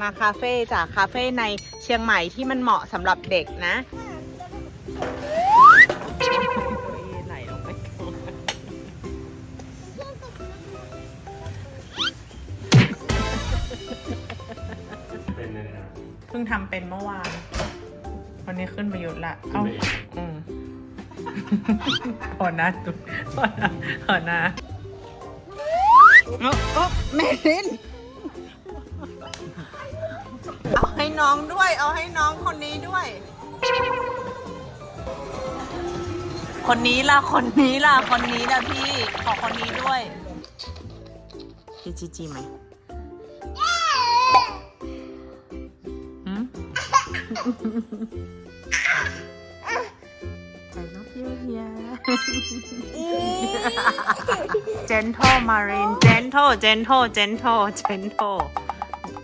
มาคาเฟ่จากคาเฟ่ในเชียงใหม่ที่มันเหมาะสำหรับเด็กนะไหลลงไปก่อนเป็นเลยนะเพิ่งทำเป็นเมื่อวานวันนี้ขึ้นประยุทธ์ละเอ้าอืมพอนะตุ๊พอนะพอนะเอาเอาแม่ลิน น้องด้วย เอาให้น้องคนนี้ด้วย คนนี้ล่ะ คนนี้ล่ะ คนนี้ล่ะพี่ ขอคนนี้ด้วยพี่จีจีไหมหืม I love you yeah gentle marine gentle gentle gentle gentle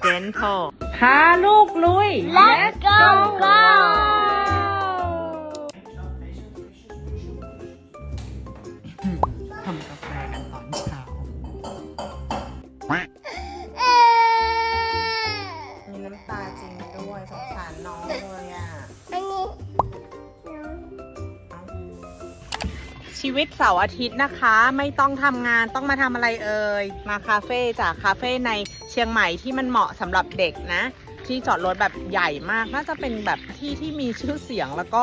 gentle พาลูกลุย Let's go go ทำกาแฟกันตอนเช้า มีน้ำตาจริงด้วยสงสารน้องเลยอะอันนี้ชีวิตเสาร์อาทิตย์นะคะ ไม่ต้องทำงานต้องมาทำอะไรเอ่ย มาคาเฟ่จากคาเฟ่ในเชียงใหม่ที่มันเหมาะสำหรับเด็กนะ ที่จอดรถแบบใหญ่มากน่าจะเป็นแบบที่ที่มีชื่อเสียงแล้วก็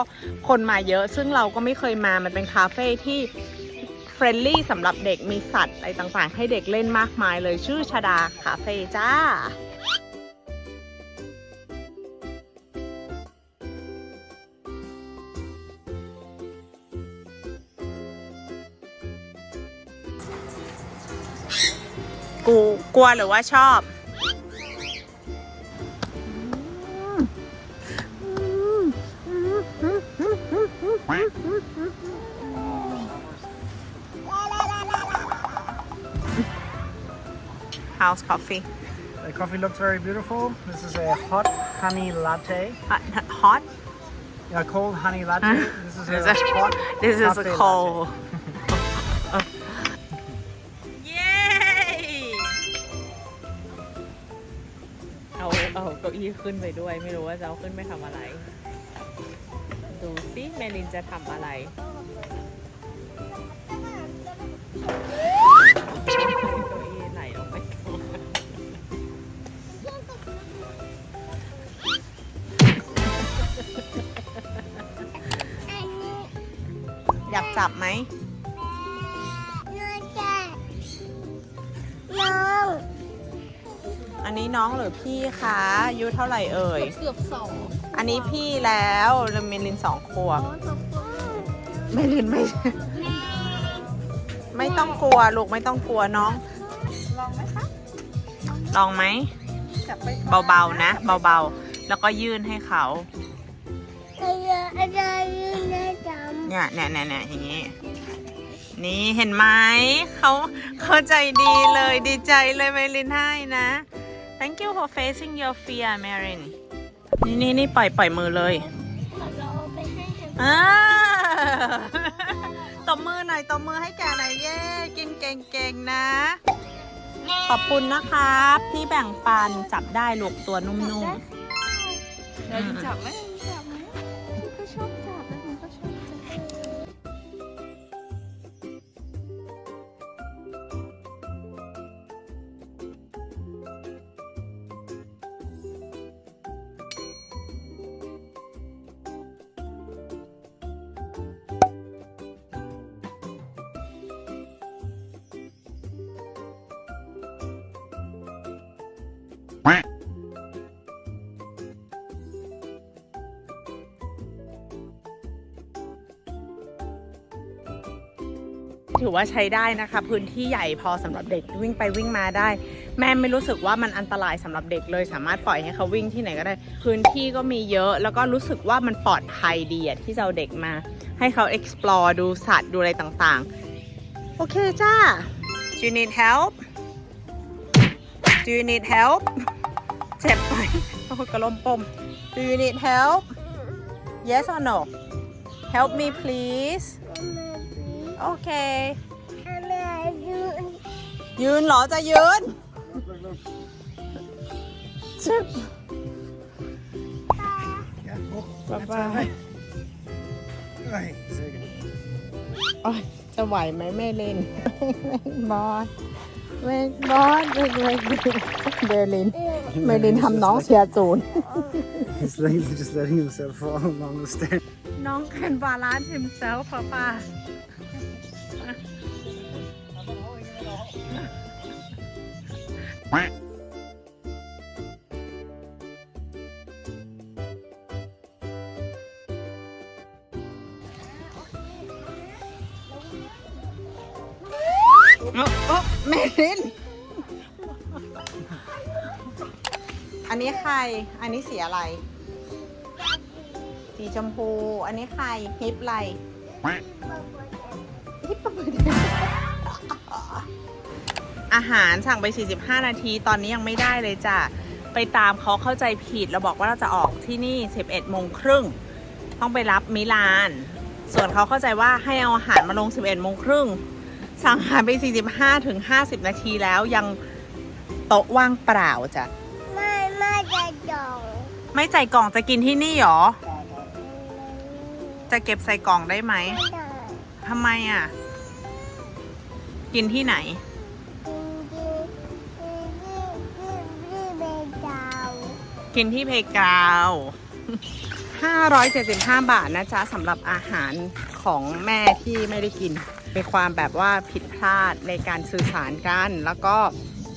คนมาเยอะ ซึ่งเราก็ไม่เคยมามันเป็นคาเฟ่ที่เฟรนลี่สำหรับเด็กมีสัตว์อะไรต่างๆ ให้เด็กเล่นมากมายเลยชื่อชาดาคาเฟ่จ้า กูกลัวหรือว่าชอบ House coffee The coffee looks very beautiful. This is a hot honey latte. hot hot Yeah, cold honey latte. Huh? This is This a is- hot this is cafe a cold เ เอาเก้าอี้ขึ้นไปด้วย ไม่รู้ว่าจะเอาขึ้นไปทำอะไร ดูสิเมลินจะทำอะไร เก้าอี้ไหลลงไปก่อนอยากจับไหม อันนี้น้องหรือพี่คะอายุเท่าไหร่เอ่ย เกือบสองอันนี้พี่แล้วแล้วเมลินสองขวบเมลินไม่ ไม่ต้องกลัวลูกไม่ต้องกลัวน้อง ลองไหมคะลองไหมเบาๆนะ เบาๆ แล้วก็ยื่นให้เขาอะไรอะไรนะจำเนี่ยเนี่ยเนี่ยเนี่ยอย่างนี้ นี่เห็นไหมเขาเขาใจดีเลยดีใจเลยเมลินให้นะ thank you for facing your fear Marin นี่นี่นี่ปล่อยปล่อยมือเลยเราเอาไปให้แฮมอ่าตบมือหน่อยตบมือให้แกหน่อยเย้กินเก่งๆนะ ขอบคุณนะครับ ที่แบ่งปันจับได้ลูกตัวนุ่มเราจับไหมจับไหม อว่าใช้ได้นะคะ พื้นที่ใหญ่พอสำหรับเด็กวิ่งไปวิ่งมาได้ แม่ไม่รู้สึกว่ามันอันตรายสำหรับเด็กเลยสามารถปล่อยให้เขาวิ่งที่ไหนก็ได้ พื้นที่ก็มีเยอะ แล้วก็รู้สึกว่ามันปลอดภัยดีอะที่จะเอาเด็กมา ให้เขา explore ดูสัตว์ดูอะไรต่างๆ โอเคจ้า Do you need help Do you need help เจ็บไหมโอ้ยกระลมปม Do you need help Yes or no Help me please โอเคแม่ยืนยืนเหรอจะยืนจึ๊บ Yeah. Oh, Bye that's bye. all right. Right, sehr gut. โอ๊ยจะไหวไหมแม่เล่นบอสเวกบอสเวกเวกเบลินเบลินทำน้องเสียศูนย์ He's like just letting himself fall along the stairs. น้องคันบาลานซ์ himself ป้าป้า โอ้โอ้แม่ลิน อันนี้ใคร อันนี้สีอะไร สีชมพู อันนี้ใครฮิปอะไรฮิปปะบึด อาหารสั่งไป 45 นาที ตอนนี้ยังไม่ได้เลยจ้ะ ไปตามเขาเข้าใจผิด เราบอกว่าเราจะออกที่นี่ 11โมงครึ่ง ต้องไปรับมิลาน ส่วนเขาเข้าใจว่าให้เอาอาหารมาลง 11โมงครึ่ง สั่งอาหารไป 45ถึง50 นาทีแล้วยังโต๊ะว่างเปล่าจ้ะ ไม่ไม่จะจอง ไม่ใส่กล่องจะกินที่นี่หรอ จะเก็บใส่กล่องได้ไหม ไม่ได้ทำไมอะ กินที่ไหน กินที่เพกาว575 บาทนะจ๊ะสำหรับอาหารของแม่ที่ไม่ได้กินมีความแบบว่าผิดพลาดในการสื่อสารกัน แล้วก็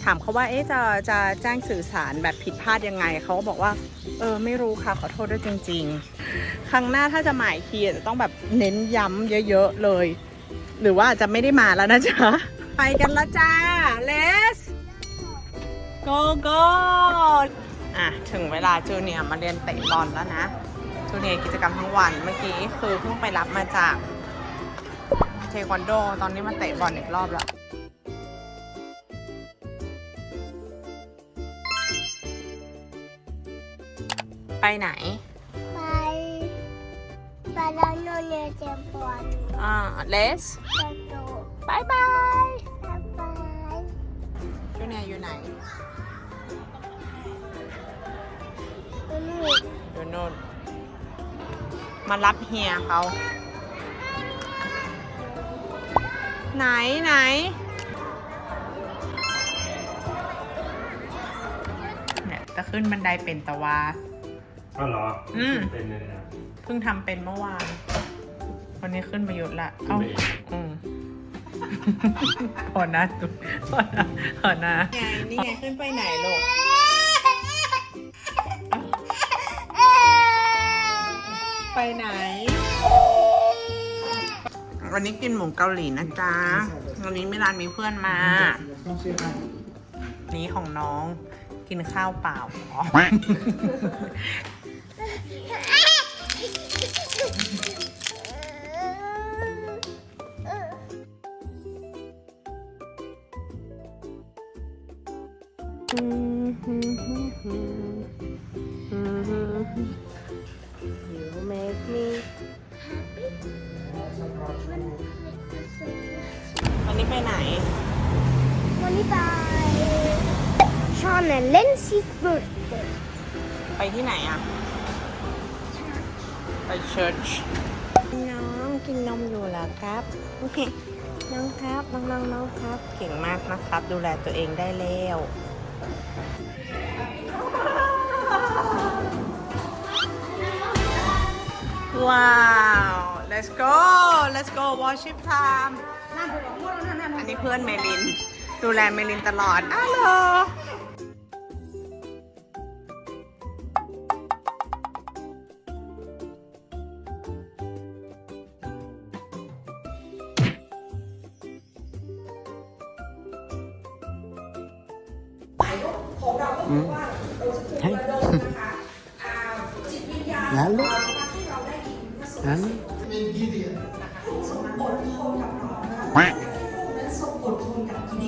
ถามเขาว่าเอ๊ะจะจะแจ้งสื่อสารแบบผิดพลาดยังไง เขาก็บอกว่า เออไม่รู้ค่ะขอโทษด้วยจริง ๆ ครั้งหน้าถ้าจะหมาอีกทีจะต้องแบบเน้นย้ำเยอะๆเลย หรือว่าจจะไม่ได้มาแล้วนะจ๊ะ ไปกันละจ้า let's go go อะถึงเวลาจูเนียร์มาเรียนเตะบอลแล้วนะจูเนียร์กิจกรรมทั้งวันเมื่อกี้คือเพิ่งไปรับมาจากเทควันโด ตอนนี้มาเตะบอลอีกรอบแล้วไปไหน ไปไปแล้วโนเนียเจ็บบอลอ่า let's จะโตบายบายบ๊ายบายจูเนียร์อยู่ไหน อยู่นู่นมารับเฮียเขา ไหนไหนเนี่ยจะขึ้นบันไดเป็นตะวาอ๋อเหรออืม เป็นเลยนะเพิ่งทำเป็นเมื่อวาน วันนี้ขึ้นมาหยุดละขึ้นเอ้าไปเองอืมพอนะตุ๊พอนะพอนะไงนี่ไงขึ้นไปไหนลูก ไปไหน วันนี้กินหมูเกาหลีนะจ๊ะ วันนี้มิลานมีเพื่อนมา นี้ของน้องกินข้าวเปล่าอ๋อ make me วันนี้ไปไหน วันนี้ไปชอนแอนเล่นซีสบุดไปที่ไหนอะไปเชิร์ชน้องกินนมอยู่แล้วครับ น้องครับ น้องน้องน้องครับ เก่งมากนะครับ ดูแลตัวเองได้แล้ว ว้าว let's go let's go worship time อันนี้เพื่อนเมลิน ดูแลเมลินตลอดอ้าวเหรอ Hallo? Hallo? ก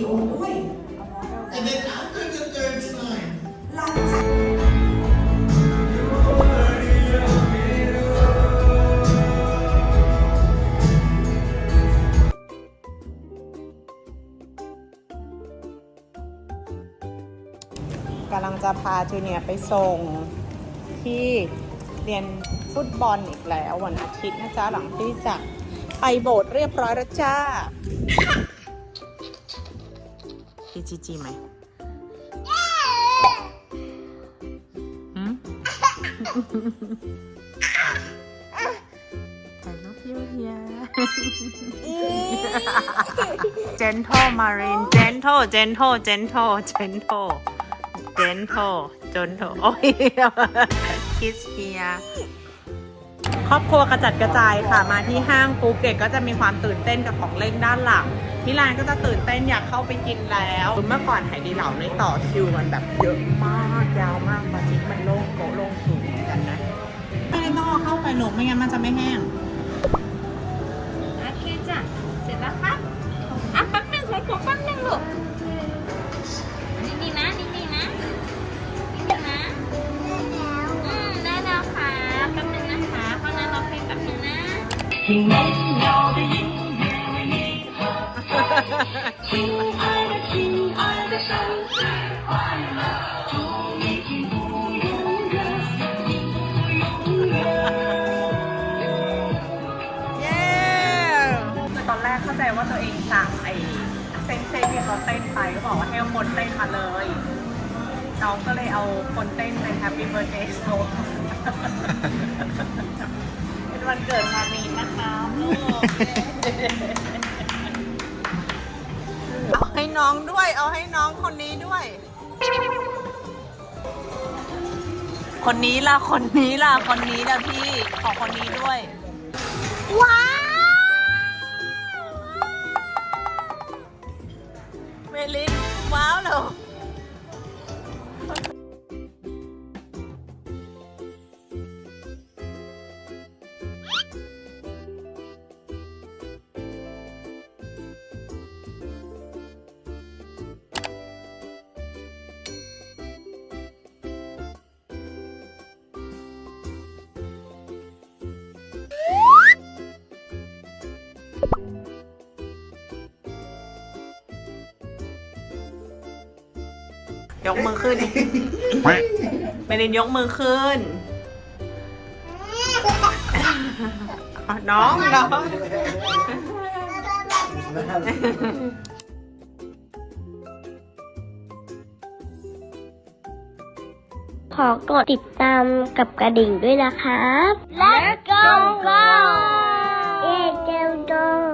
ำลังจะพาาจูเนียร์ไปส่งที่เรียนฟุตบอลอีกแล้ววันอาทิตย์นะจ๊ะหลังที่จากไปโบสถ์เรียบร้อยแล้วจ้า จีจีจีไหมหืม I love you here gentle marine gentle gentle gentle gentle gentle gentle โอ้ย kiss here ครอบครัวกระจัดกระจายค่ะมาที่ห้างปุ๊บเด็กก็จะมีความตื่นเต้นกับของเล่นด้านหลัง ที่ร้านก็จะตื่นเต้นอยากเข้าไปกินแล้ว เมื่อก่อนไหดีเหล่าในต่อคิวมันแบบเยอะมากยาวมากตอนนี้มันโล่งโต๊ะโล่งสูงเหมือนกันนะไม่ได้ต้องเอาเข้าไปหลงไม่งั้นมันจะไม่แห้งโอเคจ้ะเสร็จแล้วครับอะแป๊บหนึงของผมแป๊บหนึงลูกดีๆนะดีๆนะดีๆนะอืมได้แล้วค่ะแป๊บหนึงนะคะเพราะนั้นเราเพลงแป๊บหนึงนะ น้องก็เลยเอาคนเต้นเป็น Happy Birthday Show เป็นวันเกิดมามีนะคะลูกเอาให้น้องด้วย เอาให้น้องคนนี้ด้วย คนนี้ล่ะ คนนี้ล่ะ คนนี้ล่ะพี่ ขอคนนี้ด้วย ว้าวเมลินว้าวเหร ยกมือขึ้นเมลินยกมือขึ้นน้องน้องขอกดติดตามกับกระดิ่งด้วยนะครับ Let's go go เย้เจ้าดง